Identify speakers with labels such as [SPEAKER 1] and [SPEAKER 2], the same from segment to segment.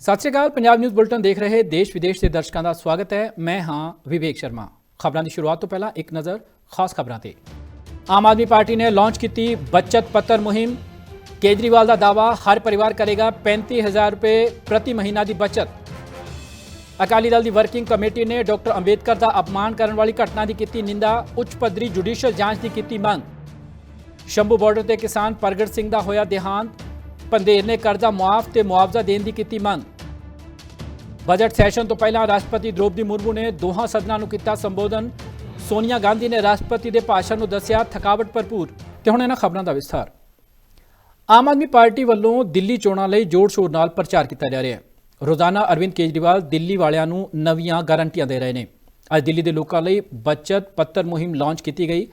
[SPEAKER 1] ਸਤਿ ਸ਼੍ਰੀ ਅਕਾਲ, ਪੰਜਾਬ ਨਿਊਜ਼ ਬੁਲਟਨ ਦੇਖ ਰਹੇ ਦੇਸ਼ ਵਿਦੇਸ਼ ਦੇ ਦਰਸ਼ਕਾਂ ਦਾ ਸਵਾਗਤ ਹੈ। ਮੈਂ ਹਾਂ ਵਿਵੇਕ ਸ਼ਰਮਾ। ਖਬਰਾਂ ਦੀ ਸ਼ੁਰੂਆਤ ਤੋਂ ਪਹਿਲਾਂ ਇੱਕ ਨਜ਼ਰ ਖਾਸ ਖਬਰਾਂ ਤੇ। ਆਮ ਆਦਮੀ ਪਾਰਟੀ ਨੇ ਲਾਂਚ ਕੀਤੀ ਬੱਚਤ ਪੱਤਰ ਮੁਹਿੰਮ। ਕੇਜਰੀਵਾਲ ਦਾ ਦਾਵਾ ਹਰ ਪਰਿਵਾਰ ਕਰੇਗਾ 35000 ਰੁਪਏ ਪ੍ਰਤੀ ਮਹੀਨਾ ਦੀ ਬਚਤ। ਅਕਾਲੀ ਦਲ ਦੀ ਵਰਕਿੰਗ ਕਮੇਟੀ ਨੇ ਡਾਕਟਰ ਅੰਬੇਦਕਰ ਦਾ ਅਪਮਾਨ ਕਰਨ ਵਾਲੀ ਘਟਨਾ ਦੀ ਕੀਤੀ ਨਿੰਦਾ, ਉੱਚ ਪੱਧਰੀ ਜੁਡੀਸ਼ੀਅਲ ਜਾਂਚ ਦੀ ਕੀਤੀ ਮੰਗ। ਸ਼ੰਭੂ ਬਾਰਡਰ ਤੇ ਕਿਸਾਨ ਪ੍ਰਗਟ ਸਿੰਘ ਦਾ ਹੋਇਆ ਦੇਹਾਂਤ। ਪੰਦੇਰ ਨੇ ਕਰਜ਼ਾ ਮੁਆਫ ਤੇ ਮੁਆਵਜ਼ਾ ਦੇਣ ਦੀ ਕੀਤੀ ਮੰਗ। ਬਜਟ ਸੈਸ਼ਨ ਤੋਂ ਪਹਿਲਾਂ ਰਾਸ਼ਟਰਪਤੀ ਦ੍ਰੋਪਦੀ ਮੁਰਮੂ ਨੇ ਦੋਹਾਂ ਸਦਨਾਂ ਨੂੰ ਕੀਤਾ ਸੰਬੋਧਨ। ਸੋਨੀਆ ਗਾਂਧੀ ਨੇ ਰਾਸ਼ਟਰਪਤੀ ਦੇ ਭਾਸ਼ਣ ਨੂੰ ਦੱਸਿਆ, ਥਕਾਵਟ ਭਰਪੂਰ ਤੇ ਹੁਣ ਇਹਨਾਂ ਖਬਰਾਂ ਦਾ ਵਿਸਥਾਰ। ਆਮ ਆਦਮੀ ਪਾਰਟੀ ਵੱਲੋਂ ਦਿੱਲੀ ਚੋਣਾਂ ਲਈ ਜੋਰ-ਸ਼ੋਰ ਨਾਲ ਪ੍ਰਚਾਰ ਕੀਤਾ ਜਾ ਰਿਹਾ ਹੈ। ਰੋਜ਼ਾਨਾ ਅਰਵਿੰਦ ਕੇਜਰੀਵਾਲ ਦਿੱਲੀ ਵਾਲਿਆਂ ਨੂੰ ਨਵੀਆਂ ਗਾਰੰਟੀਆਂ ਦੇ ਰਹੇ ਨੇ। ਅੱਜ ਦਿੱਲੀ ਦੇ ਲੋਕਾਂ ਲਈ ਬਚਤ ਪੱਤਰ ਮੁਹਿੰਮ ਲਾਂਚ ਕੀਤੀ ਗਈ।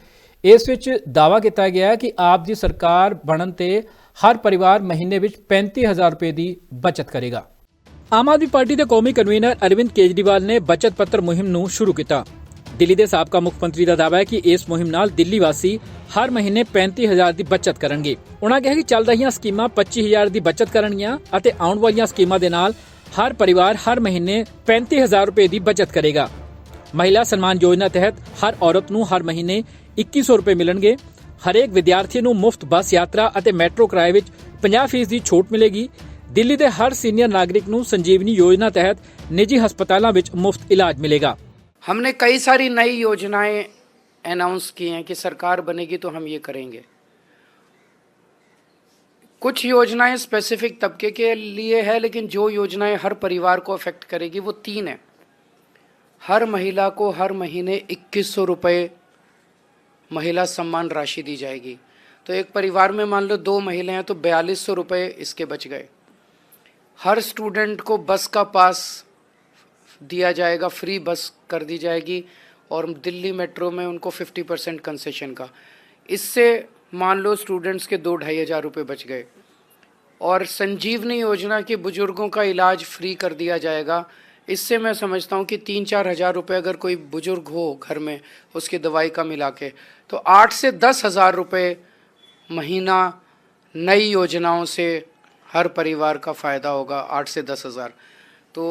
[SPEAKER 1] ਇਸ ਵਿੱਚ ਦਾਅਵਾ ਕੀਤਾ ਗਿਆ ਹੈ ਕਿ ਆਪ ਦੀ ਸਰਕਾਰ ਬਣਨ ਤੇ ਹਰ ਪਰਿਵਾਰ ਮਹੀਨੇ ਵਿੱਚ 35000 ਰੁਪਏ ਦੀ ਬਚਤ ਕਰੇਗਾ। ਆਮ ਆਦਮੀ ਪਾਰਟੀ ਦੇ ਕੌਮੀ ਕਨਵੀਨਰ ਅਰਵਿੰਦ ਕੇਜਰੀਵਾਲ ਨੇ ਬਚਤ ਪੱਤਰ ਮੁਹਿੰਮ ਨੂੰ ਸ਼ੁਰੂ ਕੀਤਾ। ਦਿੱਲੀ ਦੇ ਸਾਬਕਾ ਮੁੱਖ ਮੰਤਰੀ ਦਾ ਦਾਅਵਾ ਹੈ ਕਿ ਇਸ ਮੁਹਿੰਮ ਨਾਲ ਦਿੱਲੀ ਵਾਸੀ ਹਰ ਮਹੀਨੇ 35000 ਦੀ ਬਚਤ ਕਰਨਗੇ। ਉਹਨਾਂ ਕਿਹਾ ਕਿ ਚੱਲ ਰਹੀਆਂ ਸਕੀਮਾਂ 25000 ਦੀ ਬਚਤ ਕਰਨਗੀਆਂ ਅਤੇ ਆਉਣ ਵਾਲੀਆਂ ਸਕੀਮਾਂ ਦੇ ਨਾਲ ਹਰ ਪਰਿਵਾਰ ਹਰ ਮਹੀਨੇ 35000 ਰੁਪਏ ਦੀ ਬਚਤ ਕਰੇਗਾ। ਮਹਿਲਾ ਸਨਮਾਨ ਯੋਜਨਾ ਤਹਿਤ ਹਰ ਔਰਤ ਨੂੰ ਹਰ ਮਹੀਨੇ 2100 ਰੁਪਏ ਮਿਲਣਗੇ। ਹਰੇਕ ਵਿਦਿਆਰਥੀ ਨੂੰ ਮੁਫਤ ਬੱਸ ਯਾਤਰਾ ਅਤੇ ਮੈਟਰੋ ਕਿਰਾਏ ਵਿੱਚ 50% ਦੀ ਛੋਟ ਮਿਲੇਗੀ ਦਿੱਲੀ ਦੇ ਹਰ ਸੀਨੀਅਰ ਨਾਗਰਿਕ ਨੂੰ ਸੰਜੀਵਨੀ ਯੋਜਨਾ ਤਹਿਤ ਨਿੱਜੀ ਹਸਪਤਾਲਾਂ ਵਿੱਚ ਮੁਫਤ ਇਲਾਜ ਮਿਲੇਗਾ
[SPEAKER 2] हमने कई सारी नई योजनाएं अनाउंस की हैं कि सरकार बनेगी तो हम ये करेंगे कुछ योजनाएं स्पेसिफिक तबके के लिए है लेकिन जो योजनाएं हर परिवार को अफेक्ट करेगी वो तीन है हर महिला को हर महीने इक्कीस सौ रुपये महिला सम्मान राशि दी जाएगी। तो एक परिवार में मान लो दो महिलाएँ हैं तो बयालीस सौ रुपये इसके बच गए। हर स्टूडेंट को बस का पास दिया जाएगा, फ्री बस कर दी जाएगी, और दिल्ली मेट्रो में उनको 50 परसेंट कंसेशन का। इससे मान लो स्टूडेंट्स के दो ढाई हज़ार रुपये बच गए। और संजीवनी योजना के बुज़ुर्गों का इलाज फ्री कर दिया जाएगा इससे मैं समझता हूँ कि तीन चार हज़ार रुपये अगर कोई बुजुर्ग हो घर में उसकी दवाई का मिला के तो आठ से दस हज़ार रुपये महीना नई योजनाओं से हर परिवार का फ़ायदा होगा आठ से दस हज़ार तो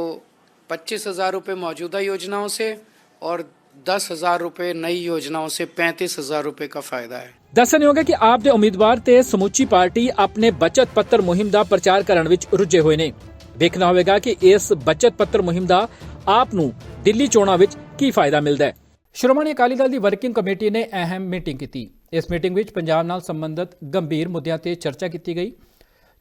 [SPEAKER 2] पच्चीस हज़ार रुपये मौजूदा योजनाओं से और दस हज़ार रुपये नई योजनाओं से पैंतीस हज़ार रुपये का फ़ायदा है
[SPEAKER 1] ਦੱਸਣਯੋਗ ਹੈ ਕਿ ਆਪ ਦੇ ਉਮੀਦਵਾਰ ਤੇ ਸਮੁੱਚੀ ਪਾਰਟੀ ਆਪਣੇ ਬਚਤ ਪੱਤਰ ਮੁਹਿੰਮ ਦਾ ਪ੍ਰਚਾਰ ਕਰਨ ਵਿੱਚ ਰੁੱਝੇ ਹੋਏ ਨੇ ਦੇਖਣਾ ਹੋਵੇਗਾ ਕਿ ਇਸ ਬਚਤ ਪੱਤਰ ਮੁਹਿੰਮ ਦਾ ਆਪ ਨੂੰ ਦਿੱਲੀ ਚੋਣਾਂ ਵਿੱਚ ਕੀ ਫਾਇਦਾ ਮਿਲਦਾ ਹੈ। ਸ਼੍ਰੋਮਣੀ ਅਕਾਲੀ ਦਲ ਦੀ ਵਰਕਿੰਗ ਕਮੇਟੀ ਨੇ ਅਹਿਮ ਮੀਟਿੰਗ ਕੀਤੀ। ਇਸ ਮੀਟਿੰਗ ਵਿੱਚ ਪੰਜਾਬ ਨਾਲ ਸੰਬੰਧਿਤ ਗੰਭੀਰ ਮੁੱਦਿਆਂ ਤੇ ਚਰਚਾ ਕੀਤੀ ਗਈ।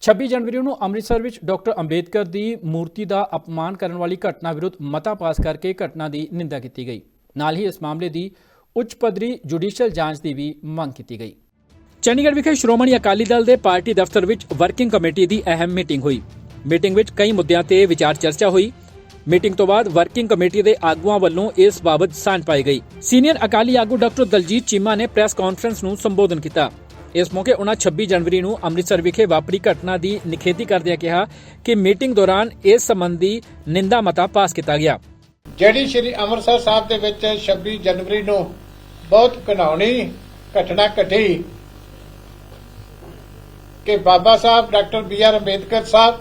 [SPEAKER 1] 26 ਜਨਵਰੀ ਨੂੰ ਅੰਮ੍ਰਿਤਸਰ ਵਿੱਚ ਡਾਕਟਰ ਅੰਬੇਦਕਰ ਦੀ ਮੂਰਤੀ ਦਾ ਅਪਮਾਨ ਕਰਨ ਵਾਲੀ ਘਟਨਾ ਵਿਰੁੱਧ ਮਤਾ ਪਾਸ ਕਰਕੇ ਘਟਨਾ ਦੀ ਨਿੰਦਾ ਕੀਤੀ ਗਈ। ਨਾਲ ਹੀ ਇਸ ਮਾਮਲੇ ਦੀ ਉੱਚ ਪੱਧਰੀ ਜੁਡੀਸ਼ੀਅਲ ਜਾਂਚ ਦੀ ਵੀ ਮੰਗ ਕੀਤੀ ਗਈ। ਚੰਡੀਗੜ੍ਹ ਵਿਖੇ ਸ਼੍ਰੋਮਣੀ ਅਕਾਲੀ ਦਲ ਦੇ ਪਾਰਟੀ ਦਫ਼ਤਰ ਵਿੱਚ ਵਰਕਿੰਗ ਕਮੇਟੀ ਦੀ ਅਹਿਮ ਮੀਟਿੰਗ ਹੋਈ। ਮੀਟਿੰਗ ਵਿੱਚ ਕਈ ਮੁੱਦਿਆਂ ਤੇ ਵਿਚਾਰ ਚਰਚਾ ਹੋਈ। ਮੀਟਿੰਗ ਤੋਂ ਬਾਅਦ ਵਰਕਿੰਗ ਕਮੇਟੀ ਦੇ ਆਗੂਆਂ ਵੱਲੋਂ ਇਸ ਬਾਬਤ ਸਾਂਝ ਪਾਈ ਗਈ। ਸੀਨੀਅਰ ਅਕਾਲੀ ਆਗੂ ਡਾਕਟਰ ਦਲਜੀਤ ਚੀਮਾ ਨੇ ਪ੍ਰੈਸ ਕਾਨਫਰੰਸ ਨੂੰ ਸੰਬੋਧਨ ਕੀਤਾ। ਇਸ ਮੌਕੇ ਉਹਨਾਂ 26 ਜਨਵਰੀ ਨੂੰ ਅੰਮ੍ਰਿਤਸਰ ਵਿਖੇ ਵਾਪਰੀ ਘਟਨਾ ਦੀ ਨਿਖੇਧੀ ਕਰਦਿਆਂ ਕਿਹਾ ਕਿ ਮੀਟਿੰਗ ਦੌਰਾਨ ਇਸ ਸੰਬੰਧੀ ਨਿੰਦਾ ਮਤਾ ਪਾਸ ਕੀਤਾ ਗਿਆ।
[SPEAKER 3] ਜਿਹੜੀ ਸ਼੍ਰੀ ਅੰਮ੍ਰਿਤਸਰ ਸਾਹਿਬ ਦੇ ਵਿੱਚ 26 ਜਨਵਰੀ ਨੂੰ ਬਹੁਤ ਘਿਨਾਉਣੀ ਘਟਨਾ ਘਟੀ ਕਿ Baba Sahib, doctor B R Ambedkar Sahib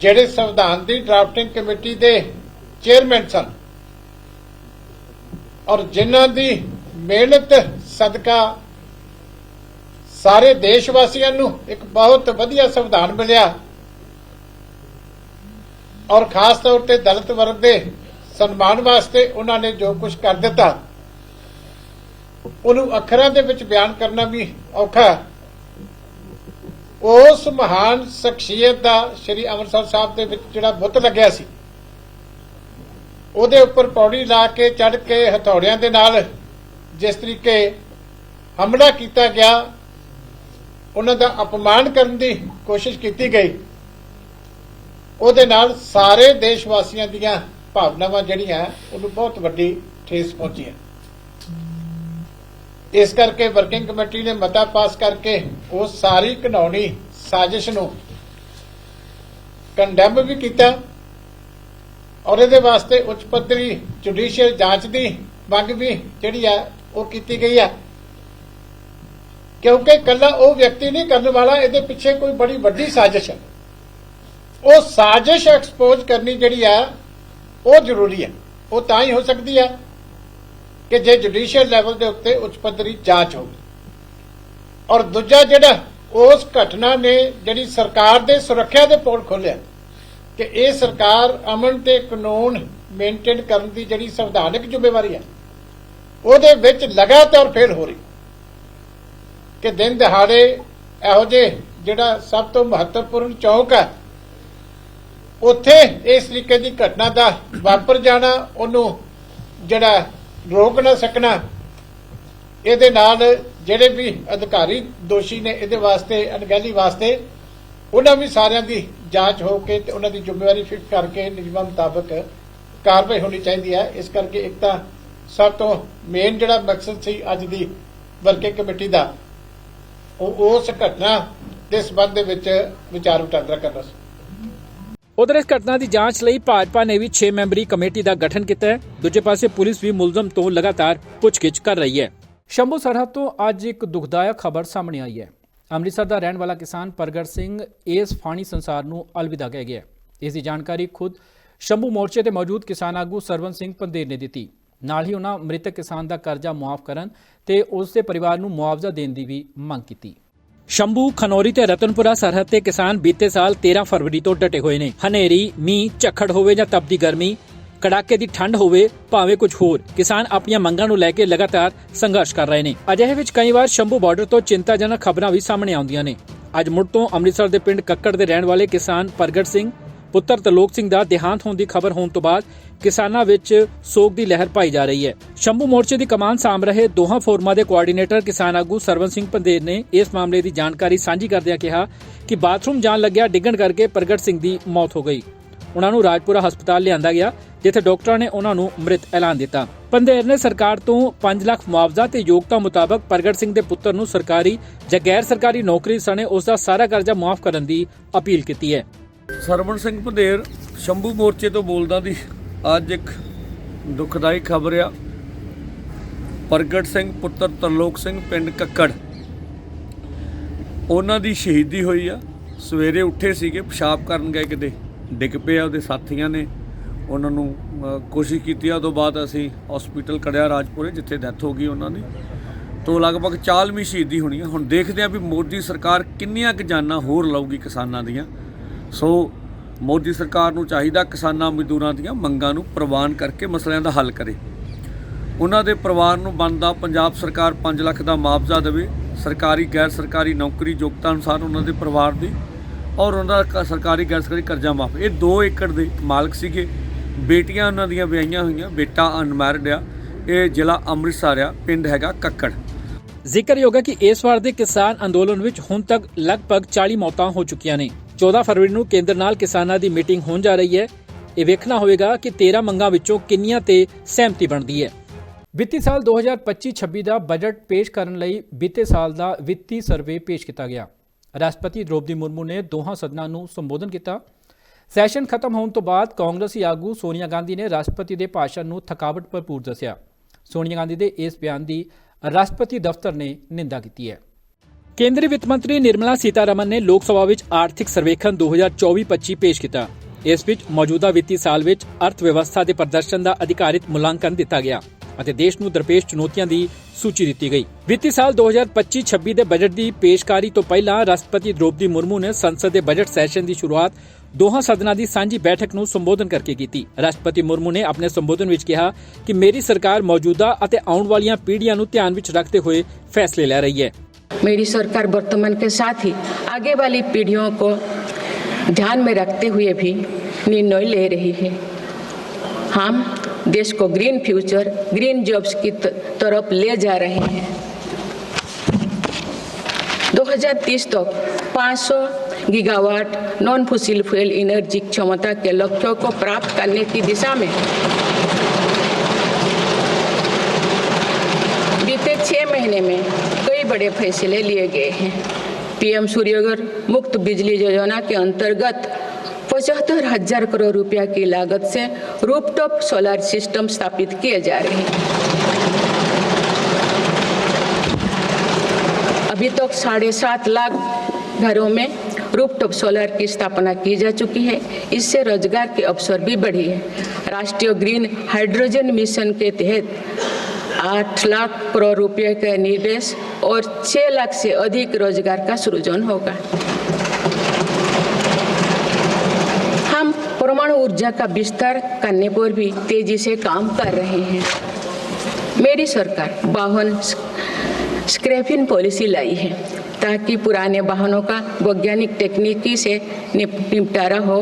[SPEAKER 3] ਜਿਹੜੇ ਸੰਵਿਧਾਨ ਦੀ ਡਰਾਫਟਿੰਗ ਕਮੇਟੀ ਦੇ ਚੇਅਰਮੈਨ ਸਨ ਔਰ ਜਿਨ੍ਹਾਂ ਦੀ ਮਿਹਨਤ, ਸਦਕਾ ਸਾਰੇ ਦੇਸ਼ ਵਾਸੀਆਂ ਨੂੰ ਇੱਕ ਬਹੁਤ ਵਧੀਆ ਸੰਵਿਧਾਨ ਮਿਲਿਆ ਔਰ ਖਾਸ ਤੌਰ ਤੇ ਦਲਿਤ ਵਰਗ ਦੇ ਸਨਮਾਨ ਵਾਸਤੇ ਉਹਨਾਂ ਨੇ ਜੋ ਕੁਝ ਕਰ ਦਿੱਤਾ। ਉਹਨੂੰ ਅੱਖਰਾਂ ਦੇ ਵਿੱਚ ਬਿਆਨ ਕਰਨਾ ਵੀ ਔਖਾ ਉਸ ਮਹਾਨ ਸ਼ਖਸੀਅਤ ਦਾ ਸ੍ਰੀ ਅੰਮ੍ਰਿਤਸਰ ਸਾਹਿਬ ਦੇ ਵਿੱਚ ਜਿਹੜਾ ਬੁੱਤ ਲੱਗਿਆ ਸੀ, ਉਹਦੇ ਉੱਪਰ ਪੌੜੀ ਲਾ ਕੇ ਚੜ ਕੇ ਹਥੌੜਿਆਂ ਦੇ ਨਾਲ ਜਿਸ ਤਰੀਕੇ ਹਮਲਾ ਕੀਤਾ ਗਿਆ, ਉਹਨਾਂ ਦਾ ਅਪਮਾਨ ਕਰਨ ਦੀ ਕੋਸ਼ਿਸ਼ ਕੀਤੀ ਗਈ, ਉਹਦੇ ਨਾਲ ਸਾਰੇ ਦੇਸ਼ ਵਾਸੀਆਂ ਦੀਆਂ ਭਾਵਨਾਵਾਂ ਜਿਹੜੀਆਂ, ਉਹਨੂੰ ਬਹੁਤ ਵੱਡੀ ਠੇਸ ਪਹੁੰਚੀ ਹੈ। ਇਸ ਕਰਕੇ ਵਰਕਿੰਗ ਕਮੇਟੀ ਨੇ ਮਤਾ ਪਾਸ ਕਰਕੇ ਉਹ ਸਾਰੀ ਘਿਨਾਉਣੀ ਸਾਜ਼ਿਸ਼ ਨੂੰ ਕੰਡੈਮ ਵੀ ਕੀਤਾ ਔਰ ਇਹਦੇ ਵਾਸਤੇ ਉੱਚ ਪੱਧਰੀ ਜੁਡੀਸ਼ੀਅਲ ਜਾਂਚ ਦੀ ਮੰਗ ਵੀ ਜਿਹੜੀ ਹੈ ਉਹ ਕੀਤੀ ਗਈ ਹੈ ਕਿਉਂਕਿ ਕੱਲਾ ਉਹ ਵਿਅਕਤੀ ਨਹੀਂ ਕਰਨ ਵਾਲਾ, ਇਹਦੇ ਪਿੱਛੇ ਕੋਈ ਬੜੀ ਵੱਡੀ ਸਾਜ਼ਿਸ਼ ਹੈ ਉਹ ਸਾਜ਼ਿਸ਼ ਐਕਸਪੋਜ਼ ਕਰਨੀ ਜਿਹੜੀ ਆ, ਉਹ ਜ਼ਰੂਰੀ ਹੈ ਉਹ ਤਾਂ ਹੀ ਹੋ ਸਕਦੀ ਹੈ ਕਿ ਜੇ ਜੁਡੀਸ਼ੀਅਲ ਲੈਵਲ ਦੇ ਉੱਤੇ ਉੱਚ ਪੱਧਰੀ ਜਾਂਚ ਹੋਵੇ। ਔਰ ਦੂਜਾ ਜਿਹੜਾ ਉਸ ਘਟਨਾ ਨੇ ਜਿਹੜੀ ਸਰਕਾਰ ਦੇ ਸੁਰੱਖਿਆ ਦੇ ਪੋਲ ਖੋਲਿਆ ਕਿ ਇਹ ਸਰਕਾਰ ਅਮਨ ਤੇ ਕਾਨੂੰਨ ਮੇਨਟੇਨ ਕਰਨ ਦੀ ਜਿਹੜੀ ਸੰਵਿਧਾਨਕ ਜ਼ਿੰਮੇਵਾਰੀ ਹੈ, ਉਹਦੇ ਵਿੱਚ ਲਗਾਤਾਰ ਫੇਲ ਹੋ ਰਹੀ ਕਿ ਦਿਨ ਦਿਹਾੜੇ ਇਹੋ ਜਿਹੇ ਜਿਹੜਾ ਸਭ ਤੋਂ ਮਹੱਤਵਪੂਰਨ ਚੌਕ ਹੈ, ਉੱਥੇ ਇਸ ਤਰੀਕੇ ਦੀ ਘਟਨਾ ਦਾ ਵਾਪਰ ਜਾਣਾ, ਉਹਨੂੰ ਜਿਹੜਾ ਰੋਕ ਨਾ ਸਕਣਾ। ਇਹਦੇ ਨਾਲ ਜਿਹੜੇ ਵੀ ਅਧਿਕਾਰੀ ਦੋਸ਼ੀ ਨੇ ਇਹਦੇ ਵਾਸਤੇ, ਅਣਗਹਿਲੀ ਵਾਸਤੇ, ਉਹਨਾਂ ਵੀ ਸਾਰਿਆਂ ਦੀ ਜਾਂਚ ਹੋ ਕੇ ਤੇ ਉਹਨਾਂ ਦੀ ਜ਼ਿੰਮੇਵਾਰੀ ਫਿਟ ਕਰਕੇ ਨਿਯਮਾਂ ਮੁਤਾਬਕ ਕਾਰਵਾਈ ਹੋਣੀ ਚਾਹੀਦੀ ਹੈ। ਇਸ ਕਰਕੇ ਇੱਕ ਤਾਂ ਸਭ ਤੋਂ ਮੇਨ ਜਿਹੜਾ ਮਕਸਦ ਸੀ ਅੱਜ ਦੀ ਵਰਕਿੰਗ ਕਮੇਟੀ ਦਾ, ਉਹ ਉਸ ਘਟਨਾ ਦੇ ਸੰਬੰਧ ਦੇ ਵਿੱਚ ਵਿਚਾਰ ਵਟਾਂਦਰਾ ਕਰਨਾ ਸੀ।
[SPEAKER 1] ਉਧਰ ਇਸ ਘਟਨਾ ਦੀ ਜਾਂਚ ਲਈ ਭਾਜਪਾ ਨੇ ਵੀ 6 ਮੈਂਬਰੀ ਕਮੇਟੀ ਦਾ ਗਠਨ ਕੀਤਾ ਹੈ। ਦੂਜੇ ਪਾਸੇ ਪੁਲਿਸ ਵੀ ਮੁਲਜ਼ਮ ਤੋਂ ਲਗਾਤਾਰ ਪੁੱਛਗਿੱਛ ਕਰ ਰਹੀ ਹੈ। ਸ਼ੰਭੂ ਸਰਹੱਦ ਤੋਂ ਅੱਜ ਇੱਕ ਦੁਖਦਾਇਕ ਖਬਰ ਸਾਹਮਣੇ ਆਈ ਹੈ। ਅੰਮ੍ਰਿਤਸਰ ਦਾ ਰਹਿਣ ਵਾਲਾ ਕਿਸਾਨ ਪ੍ਰਗਟ ਸਿੰਘ ਇਸ ਫਾਣੀ ਸੰਸਾਰ ਨੂੰ ਅਲਵਿਦਾ ਕਹਿ ਗਿਆ ਇਸ ਦੀ ਜਾਣਕਾਰੀ ਖੁਦ ਸ਼ੰਭੂ ਮੋਰਚੇ ਤੇ ਮੌਜੂਦ ਕਿਸਾਨ ਆਗੂ ਸਰਵਨ ਸਿੰਘ ਪੰਦੇਰ ਨੇ ਦਿੱਤੀ। ਨਾਲ ਹੀ ਉਹਨਾਂ ਮ੍ਰਿਤਕ ਕਿਸਾਨ ਦਾ ਕਰਜ਼ਾ ਮੁਆਫ ਕਰਨ ਤੇ ਉਸ ਦੇ ਪਰਿਵਾਰ ਨੂੰ ਮੁਆਵਜ਼ਾ ਦੇਣ ਦੀ ਵੀ ਮੰਗ ਕੀਤੀ। ਸ਼ੰਭੂ, ਖਨੌਰੀ ਤੇ ਰਤਨਪੁਰਾ ਸਰਹੱਦ ਤੇ ਕਿਸਾਨ ਬੀਤੇ ਸਾਲ 13 ਫਰਵਰੀ ਤੋਂ ਡਟੇ ਹੋਏ ਨੇ। ਹਨੇਰੀ, ਮੀਂਹ, ਝੱਖੜ ਹੋਵੇ ਜਾਂ ਤਪਦੀ ਗਰਮੀ, ਕੜਾਕੇ ਦੀ ਠੰਡ ਹੋਵੇ, ਭਾਵੇਂ ਕੁਝ ਹੋਰ, ਕਿਸਾਨ ਆਪਣੀਆਂ ਮੰਗਾਂ ਨੂੰ ਲੈ ਕੇ ਲਗਾਤਾਰ ਸੰਘਰਸ਼ ਕਰ ਰਹੇ ਨੇ। ਅਜਿਹੇ ਵਿੱਚ ਕਈ ਵਾਰ ਸ਼ੰਭੂ ਬਾਰਡਰ ਤੋਂ ਚਿੰਤਾਜਨਕ ਖਬਰਾਂ ਵੀ ਸਾਹਮਣੇ ਆਉਂਦੀਆਂ ਨੇ। ਅੱਜ ਮੁੜ ਤੋਂ ਅੰਮ੍ਰਿਤਸਰ ਦੇ ਪਿੰਡ ਕੱਕੜ ਦੇ ਰਹਿਣ ਵਾਲੇ ਕਿਸਾਨ ਪ੍ਰਗਟ ਸਿੰਘ ਪੁੱਤਰ ਤਲੋਕ ਸਿੰਘ ਦਾ ਦੇਹਾਂਤ ਹੋਣ ਦੀ ਖਬਰ ਹੋਣ ਤੋਂ ਬਾਅਦ ਕਿਸਾਨਾਂ ਵਿੱਚ ਸੋਗ ਦੀ ਲਹਿਰ ਪਾਈ ਜਾ ਰਹੀ ਹੈ। ਸ਼ੰਭੂ ਮੋਰਚੇ ਦੀ ਕਮਾਨ ਸਾਂਭ ਰਹੇ ਦੋਹਾਂ ਫੋਰਮਾਂ ਦੇ ਕੋਆਰਡੀਨੇਟਰ ਕਿਸਾਨ ਆਗੂ ਸਰਵਨ ਸਿੰਘ ਪੰਦੇਰ ਨੇ ਇਸ ਮਾਮਲੇ ਦੀ ਜਾਣਕਾਰੀ ਸਾਂਝੀ ਕਰਦਿਆਂ ਕਿਹਾ ਕਿ ਬਾਥਰੂਮ ਜਾਣ ਲੱਗਿਆ ਡਿੱਗਣ ਕਰਕੇ ਪ੍ਰਗਟ ਸਿੰਘ ਦੀ ਮੌਤ ਹੋ ਗਈ। ਉਹਨਾਂ ਨੂੰ ਰਾਜਪੁਰਾ ਹਸਪਤਾਲ ਲਿਆਂਦਾ ਗਿਆ, ਜਿੱਥੇ ਡਾਕਟਰਾਂ ਨੇ ਉਹਨਾਂ ਨੂੰ ਮ੍ਰਿਤ ਐਲਾਨ ਦਿੱਤਾ। ਪੰਦੇਰ ਨੇ ਸਰਕਾਰ ਤੋਂ 5 ਲੱਖ ਮੁਆਵਜ਼ਾ ਤੇ ਯੋਗਤਾ ਮੁਤਾਬਕ ਪ੍ਰਗਟ ਸਿੰਘ ਦੇ ਪੁੱਤਰ ਨੂੰ ਸਰਕਾਰੀ ਜਾਂ ਗੈਰ ਸਰਕਾਰੀ ਨੌਕਰੀ ਸਣੇ ਉਸ ਦਾ ਸਾਰਾ ਕਰਜ਼ਾ ਮੁਆਫ ਕਰਨ ਦੀ ਅਪੀਲ ਕੀਤੀ ਹੈ।
[SPEAKER 4] ਸਰਵਣ ਸਿੰਘ ਭੰਦੇਰ ਸ਼ੰਭੂ ਮੋਰਚੇ ਤੋਂ ਬੋਲਦਾ ਦੀ ਅੱਜ ਇੱਕ ਦੁਖਦਾਈ ਖਬਰ ਆ। ਪ੍ਰਗਟ ਸਿੰਘ, ਪੁੱਤਰ ਤਰਲੋਕ ਸਿੰਘ, ਪਿੰਡ ਕੱਕੜ। ਉਹਨਾਂ ਦੀ ਸ਼ਹੀਦੀ ਹੋਈ ਆ। ਸਵੇਰੇ ਉੱਠੇ ਸੀਗੇ, ਪਿਸ਼ਾਬ ਕਰਨ ਗਏ ਕਿਤੇ। ਡਿੱਗ ਪਿਆ ਉਹਦੇ ਸਾਥੀਆਂ ਨੇ। ਉਹਨਾਂ ਨੂੰ ਕੋਸ਼ਿਸ਼ ਕੀਤੀ ਆ ਤੋਂ ਬਾਅਦ ਅਸੀਂ ਹਸਪੀਟਲ ਕੜਿਆ ਰਾਜਪੁਰੇ, ਜਿੱਥੇ ਡੈਥ ਹੋ ਗਈ ਉਹਨਾਂ ਦੀ। ਤੋਂ ਲਗਭਗ 40ਵੀਂ ਸ਼ਹੀਦੀ ਹੋਣੀ ਆ। ਹੁਣ ਦੇਖਦੇ ਆ ਵੀ ਮੋਦੀ ਸਰਕਾਰ ਕਿੰਨੀਆਂ ਕੁ ਜਾਨਾਂ ਹੋਰ ਲਊਗੀ ਕਿਸਾਨਾਂ ਦੀਆਂ। ਸੋ ਮੋਦੀ ਸਰਕਾਰ ਨੂੰ ਚਾਹੀਦਾ ਕਿਸਾਨਾਂ ਮਜ਼ਦੂਰਾਂ ਦੀਆਂ ਮੰਗਾਂ ਨੂੰ ਪ੍ਰਵਾਨ ਕਰਕੇ ਮਸਲਿਆਂ ਦਾ ਹੱਲ ਕਰੇ। ਉਹਨਾਂ ਦੇ ਪਰਿਵਾਰ ਨੂੰ ਬਣਦਾ ਪੰਜਾਬ ਸਰਕਾਰ 5 ਲੱਖ ਦਾ ਮੁਆਵਜ਼ਾ ਦੇਵੇ। ਸਰਕਾਰੀ ਗੈਰ ਸਰਕਾਰੀ ਨੌਕਰੀ ਯੋਗਤਾ ਅਨੁਸਾਰ ਉਹਨਾਂ ਦੇ ਪਰਿਵਾਰ ਦੀ ਔਰ ਉਹਨਾਂ ਦਾ ਸਰਕਾਰੀ ਗੈਰ ਸਰਕਾਰੀ ਕਰਜ਼ਾ ਮਾਫ ਇਹ 2 ਏਕੜ ਦੇ ਮਾਲਕ ਸੀਗੇ। ਬੇਟੀਆਂ ਉਹਨਾਂ ਦੀਆਂ ਵਿਆਹੀਆਂ ਹੋਈਆਂ। ਬੇਟਾ ਅਨਮੈਰਿਡ ਆ। ਇਹ ਜ਼ਿਲ੍ਹਾ ਅੰਮ੍ਰਿਤਸਰ ਆ। ਪਿੰਡ ਹੈਗਾ ਕੱਕੜ।
[SPEAKER 1] ਜ਼ਿਕਰਯੋਗ ਹੈ ਕਿ ਇਸ ਵਾਰ ਦੇ ਕਿਸਾਨ ਅੰਦੋਲਨ ਵਿੱਚ ਹੁਣ ਤੱਕ ਲਗਭਗ 40 ਮੌਤਾਂ ਹੋ ਚੁੱਕੀਆਂ ਨੇ। 14 ਫਰਵਰੀ ਨੂੰ ਕੇਂਦਰ ਨਾਲ ਕਿਸਾਨਾਂ ਦੀ ਮੀਟਿੰਗ ਹੋਣ ਜਾ ਰਹੀ ਹੈ। ਇਹ ਵੇਖਣਾ ਹੋਵੇਗਾ ਕਿ 13 ਮੰਗਾਂ ਵਿੱਚੋਂ ਕਿੰਨੀਆਂ ਤੇ ਸਹਿਮਤੀ ਬਣਦੀ ਹੈ। ਵਿੱਤੀ ਸਾਲ 2025-26 ਦਾ ਬਜਟ ਪੇਸ਼ ਕਰਨ ਲਈ ਬੀਤੇ ਸਾਲ ਦਾ ਵਿੱਤੀ ਸਰਵੇ ਪੇਸ਼ ਕੀਤਾ ਗਿਆ। ਰਾਸ਼ਟਰਪਤੀ ਦ੍ਰੋਪਦੀ ਮੁਰਮੂ ਨੇ ਦੋਹਾਂ ਸਦਨਾਂ ਨੂੰ ਸੰਬੋਧਨ ਕੀਤਾ। ਸੈਸ਼ਨ ਖਤਮ ਹੋਣ ਤੋਂ ਬਾਅਦ ਕਾਂਗਰਸੀ ਆਗੂ ਸੋਨੀਆ ਗਾਂਧੀ ਨੇ ਰਾਸ਼ਟਰਪਤੀ ਦੇ ਭਾਸ਼ਣ ਨੂੰ ਥਕਾਵਟ ਭਰਪੂਰ ਦੱਸਿਆ। ਸੋਨੀਆ ਗਾਂਧੀ ਦੇ ਇਸ ਬਿਆਨ ਦੀ ਰਾਸ਼ਟਰਪਤੀ ਦਫ਼ਤਰ ਨੇ ਨਿੰਦਾ ਕੀਤੀ ਹੈ। ਕੇਂਦਰੀ ਵਿੱਤ ਮੰਤਰੀ ਨਿਰਮਲਾ ਸੀਤਾਰਮਨ ਨੇ ਲੋਕ ਸਭਾ ਵਿੱਚ ਆਰਥਿਕ ਸਰਵੇਖਣ 2024-25 ਪੇਸ਼ ਕੀਤਾ। ਇਸ ਵਿੱਚ ਮੌਜੂਦਾ ਵਿੱਤੀ ਸਾਲ ਵਿੱਚ ਅਰਥ ਵਿਵਸਥਾ ਦੇ ਪ੍ਰਦਰਸ਼ਨ ਦਾ ਅਧਿਕਾਰਿਤ ਮੁਲਾਂਕਣ ਦਿੱਤਾ ਗਿਆ ਅਤੇ ਦੇਸ਼ ਨੂੰ ਦਰਪੇਸ਼ ਚੁਣੌਤੀਆਂ ਦੀ ਸੂਚੀ ਦਿੱਤੀ ਗਈ। ਵਿੱਤੀ ਸਾਲ 2025-26 ਦੇ ਬਜਟ ਦੀ ਪੇਸ਼ਕਾਰੀ ਤੋਂ ਪਹਿਲਾਂ ਰਾਸ਼ਟਰਪਤੀ ਦ੍ਰੋਪਦੀ ਮੁਰਮੂ ਨੇ ਸੰਸਦ ਦੇ ਬਜਟ ਸੈਸ਼ਨ ਦੀ ਸ਼ੁਰੂਆਤ ਦੋਹਾਂ ਸਦਨਾਂ ਦੀ ਸਾਂਝੀ ਬੈਠਕ ਨੂੰ ਸੰਬੋਧਨ ਕਰਕੇ ਕੀਤੀ। ਰਾਸ਼ਟਰਪਤੀ ਮੁਰਮੂ ਨੇ ਆਪਣੇ ਸੰਬੋਧਨ ਵਿੱਚ ਕਿਹਾ ਕਿ ਮੇਰੀ ਸਰਕਾਰ ਮੌਜੂਦਾ ਅਤੇ ਆਉਣ ਵਾਲੀਆਂ ਪੀੜ੍ਹੀਆਂ ਨੂੰ ਧਿਆਨ ਵਿੱਚ ਰੱਖਦੇ ਹੋਏ ਫੈਸਲੇ ਲੈ ਰਹੀ ਹੈ।
[SPEAKER 5] मेरी सरकार वर्तमान के साथ ही आगे वाली पीढ़ियों को ध्यान में रखते हुए भी निर्णय ले रही है। हम देश को ग्रीन फ्यूचर ग्रीन जॉब्स की तरफ़ ले जा रहे हैं। 2030 तक 500 gigawatt non fossil fuel energy क्षमता के लक्ष्यों को प्राप्त करने की दिशा में बीते छह महीने में कई बड़े फैसले लिए गए हैं। पीएम सूर्यगर मुक्त बिजली योजना के अंतर्गत पचहत्तर हज़ार करोड़ रुपया की लागत से रूफटॉप सोलर सिस्टम स्थापित किए जा रहे हैं। अभी तक तो साढ़े सात लाख घरों में रूपटॉप सोलर की स्थापना की जा चुकी है। इससे रोज़गार के अवसर भी बढ़ी है। राष्ट्रीय ग्रीन हाइड्रोजन मिशन के तहत आठ लाख करोड़ रुपये का निवेश और छह लाख से अधिक रोज़गार का सृजन होगा। हम परमाणु ऊर्जा का विस्तार करने पर भी तेज़ी से काम कर रहे हैं। मेरी सरकार वाहन स्क्रैपिंग पॉलिसी लाई है ताकि पुराने वाहनों का वैज्ञानिक तकनीकी से निपटारा हो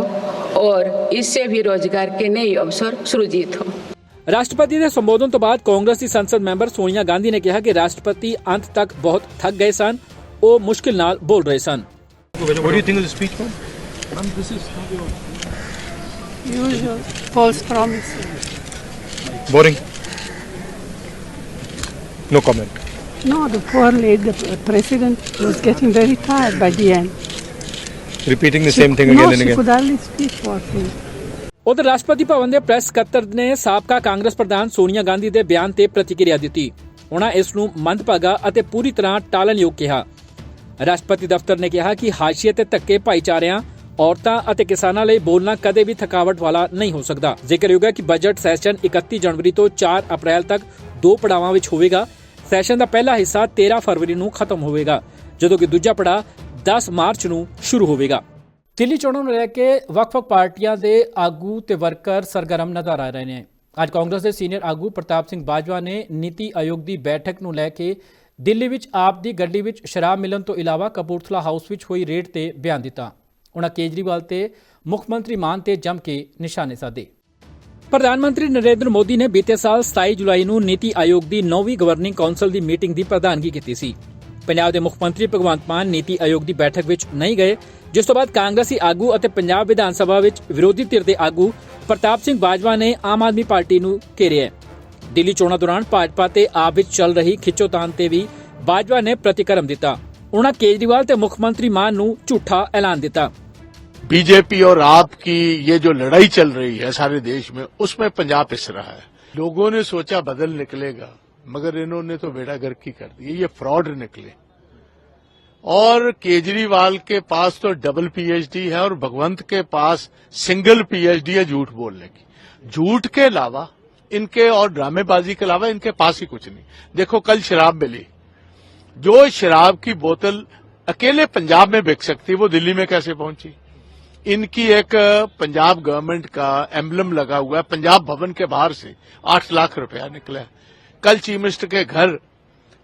[SPEAKER 5] और इससे भी रोज़गार के नए अवसर सृजित हो।
[SPEAKER 1] ਰਾਸ਼ਟਰਪਤੀ ਦੇ ਸੰਬੋਧਨ ਤੋਂ ਬਾਅਦ ਕਾਂਗਰਸ ਦੀ ਸੰਸਦ ਮੈਂਬਰ ਸੋਨੀਆ ਗਾਂਧੀ ਨੇ ਕਿਹਾ ਕਿ ਰਾਸ਼ਟਰਪਤੀ ਅੰਤ ਤੱਕ ਬਹੁਤ ਥੱਕ ਗਏ ਸਨ ਉਹ ਮੁਸ਼ਕਿਲ ਨਾਲ ਬੋਲ ਰਹੇ ਸਨ
[SPEAKER 6] What do you think of the speech, ma'am?
[SPEAKER 7] usual false promise.
[SPEAKER 6] Boring. No comment.
[SPEAKER 7] No, the poor lady, the president was getting very tired by the end.
[SPEAKER 6] Repeating the
[SPEAKER 7] She-
[SPEAKER 6] same thing
[SPEAKER 7] no,
[SPEAKER 6] again and
[SPEAKER 7] she
[SPEAKER 6] again.
[SPEAKER 7] could hardly speak for him.
[SPEAKER 1] ਉਧਰ ਰਾਸ਼ਟਰਪਤੀ ਭਵਨ ਦੇ press ਸਕੱਤਰ ਨੇ ਸਾਬਕਾ ਕਾਂਗਰਸ ਪ੍ਰਧਾਨ ਸੋਨੀਆ ਗਾਂਧੀ ਦੇ ਬਿਆਨ ਤੇ ਪ੍ਰਤੀਕਿਰਿਆ ਦਿੱਤੀ। ਉਹਨਾਂ ਇਸ ਨੂੰ ਮੰਦਭਾਗਾ ਅਤੇ ਪੂਰੀ ਤਰ੍ਹਾਂ ਟਾਲਣਯੋਗ ਕਿਹਾ। ਰਾਸ਼ਟਰਪਤੀ ਦਫ਼ਤਰ ਨੇ ਕਿਹਾ ਕਿ ਹਾਸ਼ੀਏ ਤੇ ਧੱਕੇ ਭਾਈਚਾਰਿਆਂ, ਔਰਤਾਂ ਅਤੇ ਕਿਸਾਨਾਂ ਲਈ ਬੋਲਣਾ ਕਦੇ ਵੀ ਥਕਾਵਟ ਵਾਲਾ ਨਹੀਂ ਹੋ ਸਕਦਾ। ਜ਼ਿਕਰਯੋਗ ਹੈ ਕਿ ਬਜਟ ਸੈਸ਼ਨ 31 ਜਨਵਰੀ ਤੋਂ 4 ਅਪ੍ਰੈਲ ਤੱਕ ਦੋ ਪੜਾਵਾਂ ਵਿੱਚ ਹੋਵੇਗਾ। ਸੈਸ਼ਨ ਦਾ ਪਹਿਲਾ ਹਿੱਸਾ 13 ਫਰਵਰੀ ਨੂੰ ਖਤਮ ਹੋਵੇਗਾ, ਜਦੋਂ ਕਿ ਦੂਜਾ ਪੜਾਅ 10 ਮਾਰਚ ਨੂੰ ਸ਼ੁਰੂ ਹੋਵੇਗਾ। ਦਿੱਲੀ ਚੋਣਾਂ ਨੂੰ ਲੈ ਕੇ ਵੱਖ-ਵੱਖ ਪਾਰਟੀਆਂ ਦੇ ਆਗੂ ਤੇ ਵਰਕਰ ਸਰਗਰਮ ਨਜ਼ਰ ਆ ਰਹੇ ਨੇ। ਅੱਜ ਕਾਂਗਰਸ ਦੇ ਸੀਨੀਅਰ ਆਗੂ ਪ੍ਰਤਾਪ ਸਿੰਘ ਬਾਜਵਾ ਨੇ ਨੀਤੀ ਆਯੋਗ ਦੀ ਬੈਠਕ ਨੂੰ ਲੈ ਕੇ ਦਿੱਲੀ ਵਿੱਚ ਆਪ ਦੀ ਗੱਡੀ ਵਿੱਚ ਸ਼ਰਾਬ ਮਿਲਣ ਤੋਂ ਇਲਾਵਾ ਕਪੂਰਥਲਾ ਹਾਊਸ ਵਿੱਚ ਹੋਈ ਰੇਡ ਤੇ ਬਿਆਨ ਦਿੱਤਾ। ਉਹਨਾਂ ਕੇਜਰੀਵਾਲ ਤੇ ਮੁੱਖ ਮੰਤਰੀ ਮਾਨ ਤੇ ਜੰਮ ਕੇ ਨਿਸ਼ਾਨੇ ਸਾਧੇ। ਪ੍ਰਧਾਨ ਮੰਤਰੀ ਨਰਿੰਦਰ ਮੋਦੀ ਨੇ ਬੀਤੇ ਸਾਲ 27 ਜੁਲਾਈ ਨੂੰ ਨੀਤੀ ਆਯੋਗ ਦੀ 9ਵੀਂ ਗਵਰਨਿੰਗ ਕੌਂਸਲ ਦੀ ਮੀਟਿੰਗ ਦੀ ਪ੍ਰਧਾਨਗੀ ਕੀਤੀ ਸੀ। ਪੰਜਾਬ ਦੇ ਮੁੱਖ ਮੰਤਰੀ ਭਗਵੰਤ ਮਾਨ ਨੀਤੀ ਆਯੋਗ ਦੀ ਬੈਠਕ ਵਿੱਚ ਨਹੀਂ ਗਏ ਜਿਸ ਤੋਂ ਬਾਅਦ ਕਾਂਗਰਸੀ ਆਗੂ ਅਤੇ ਪੰਜਾਬ ਵਿਧਾਨ ਸਭਾ ਵਿੱਚ ਵਿਰੋਧੀ ਧਿਰ ਦੇ ਆਗੂ ਪ੍ਰਤਾਪ ਸਿੰਘ ਬਾਜਵਾ ਨੇ ਆਮ ਆਦਮੀ ਪਾਰਟੀ ਨੂੰ ਘੇਰਿਆ ਹੈ। ਦਿੱਲੀ ਚੋਣਾਂ ਦੌਰਾਨ ਭਾਜਪਾ ਤੇ ਆਪ ਵਿੱਚ ਚੱਲ ਰਹੀ ਖਿੱਚੋਤਾਣ ਤੇ ਵੀ ਬਾਜਵਾ ਨੇ ਪ੍ਰਤੀਕਰਮ ਦਿੱਤਾ ਉਹਨਾਂ ਕੇਜਰੀਵਾਲ ਤੇ ਮੁੱਖ ਮੰਤਰੀ ਮਾਨ ਨੂੰ ਝੂਠਾ ਐਲਾਨ ਦਿੱਤਾ
[SPEAKER 8] बीजेपी और आप की ये जो लड़ाई चल रही है सारे देश में उसमें पंजाब पिस रहा है लोगों ने सोचा बदल निकलेगा मगर इन्होंने तो बेड़ा गर्की कर दी ये फ्रॉड निकले और केजरीवाल के पास तो डबल पीएचडी है और भगवंत के पास सिंगल पीएचडी है झूठ बोलने की। झूठ के अलावा, इनके और ड्रामेबाजी के अलावा इनके पास ही कुछ नहीं। देखो, कल शराब मिली। जो शराब की बोतल अकेले पंजाब में बिक सकती, वो दिल्ली में कैसे पहुँची? इनकी एक, पंजाब गवर्नमेंट का एम्बलम लगा हुआ है। पंजाब भवन के बाहर से आठ लाख रुपया निकला कल चीफ मिनिस्टर के घर